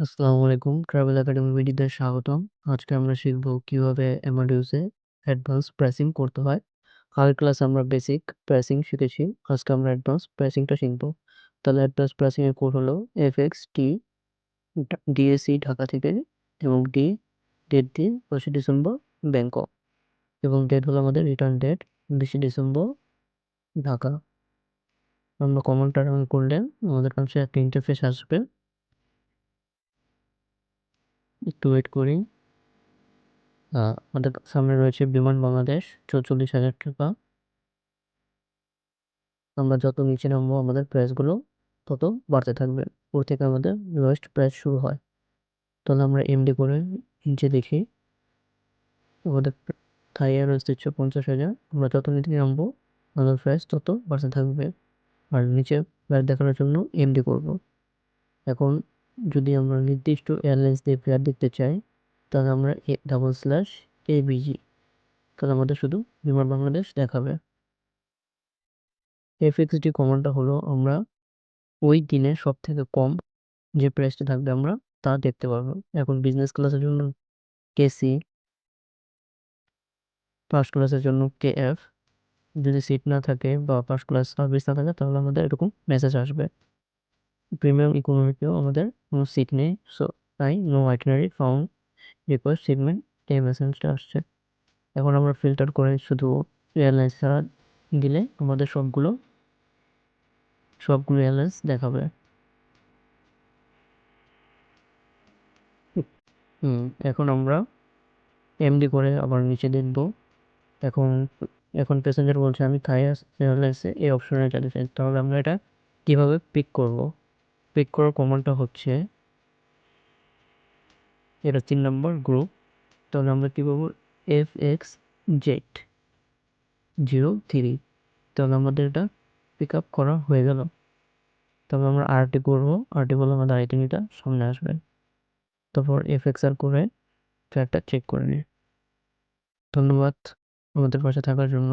আসসালামু আলাইকুম। Travel academy ভিডিওতে স্বাগতম। আজকে আমরা শিখব কীভাবে এমাডিউসে অ্যাডভান্স প্রেসিং করতে হয়। আগের ক্লাস আমরা বেসিক প্রেসিং শিখেছি। আজকে আমরা অ্যাডভান্স প্রেসিংটা শিখব। তাহলে অ্যাডভান্স প্রেসিং এর কোড হলো F X T DAC Dhaka থেকে এবং ডি ডেট দিন পঁচিশে ডিসেম্বর ব্যাংকক। এবং ডেট হলো আমাদের রিটার্ন ডেট উনিশে ডিসেম্বর ঢাকা। আমরা কমন টার্ম করলে আমাদের কাছে একটা ইন্টারফেস আসবে। একটু ওয়েট করি। আমাদের সামনে রয়েছে বিমান বাংলাদেশ, চৌচল্লিশ হাজার টাকা। আমরা যত নিচে নামবো, আমাদের প্রাইসগুলো তত বাড়তে থাকবে। ওর থেকে আমাদের লোয়েস্ট প্রাইস শুরু হয়। তাহলে আমরা এমডি করে নিচে দেখি। আমাদের থাই এয়ারওয়েজ দিচ্ছে পঞ্চাশ হাজার। আমরা যত নিচে নামবো, আমাদের প্রাইস তত বাড়তে থাকবে। আর নিচে প্রাইস দেখানোর জন্য এমডি করব। এখন যদি আমরা নির্দিষ্ট এয়ারলাইন্স দিয়ে ফেয়ার দেখতে চাই, তাহলে আমরা এ ডাবল স্ল্যাশ বিজি তাহলে আমাদের শুধু বিমান বাংলাদেশ দেখাবে। এফএক্সডি কমান্ডটা হলো আমরা ওই দিনে সব থেকে কম যে প্রাইসটা থাকবে আমরা তা দেখতে পারব। এখন বিজনেস ক্লাসের জন্য কেসি ফার্স্ট ক্লাসের জন্য কে এফ যদি সিট না থাকে বা ফার্স্ট ক্লাস সার্ভিস না থাকে, তাহলে আমাদের এরকম মেসেজ আসবে। প্রিমিয়াম ইকোনমিতেও আমাদের কোনো সিট নেই। সো তাই no itinerary found request segment এই মেসেজটা আসছে। এখন আমরা ফিল্টার করে শুধু এয়ারলাইন্স ছাড়া দিলে আমাদের সবগুলো সবগুলো এয়ারলাইন্স দেখাবে। হুম, এখন আমরা এমডি করে আবার নিচে দেখব। এখন এখন প্যাসেঞ্জার বলছে, আমি থাই এয়ারলাইন্সে এই অপশনে যেতে চাই তাহলে আমরা এটা কীভাবে পিক করব? পিক করার কমান্ডটা হচ্ছে, এটা তিন নম্বর গ্রুপ তাহলে আমরা কী পাবো? F X Z zero three তাহলে আমাদের এটা পিক আপ করা হয়ে গেল। তবে আমরা আরটি করব। আরটি বলে আমাদের আইটেমিটা সামনে আসবে। তারপর এফ এক্স আর করে ট্র্যাকটা চেক করে নিই। ধন্যবাদ আমাদের পাশে থাকার জন্য।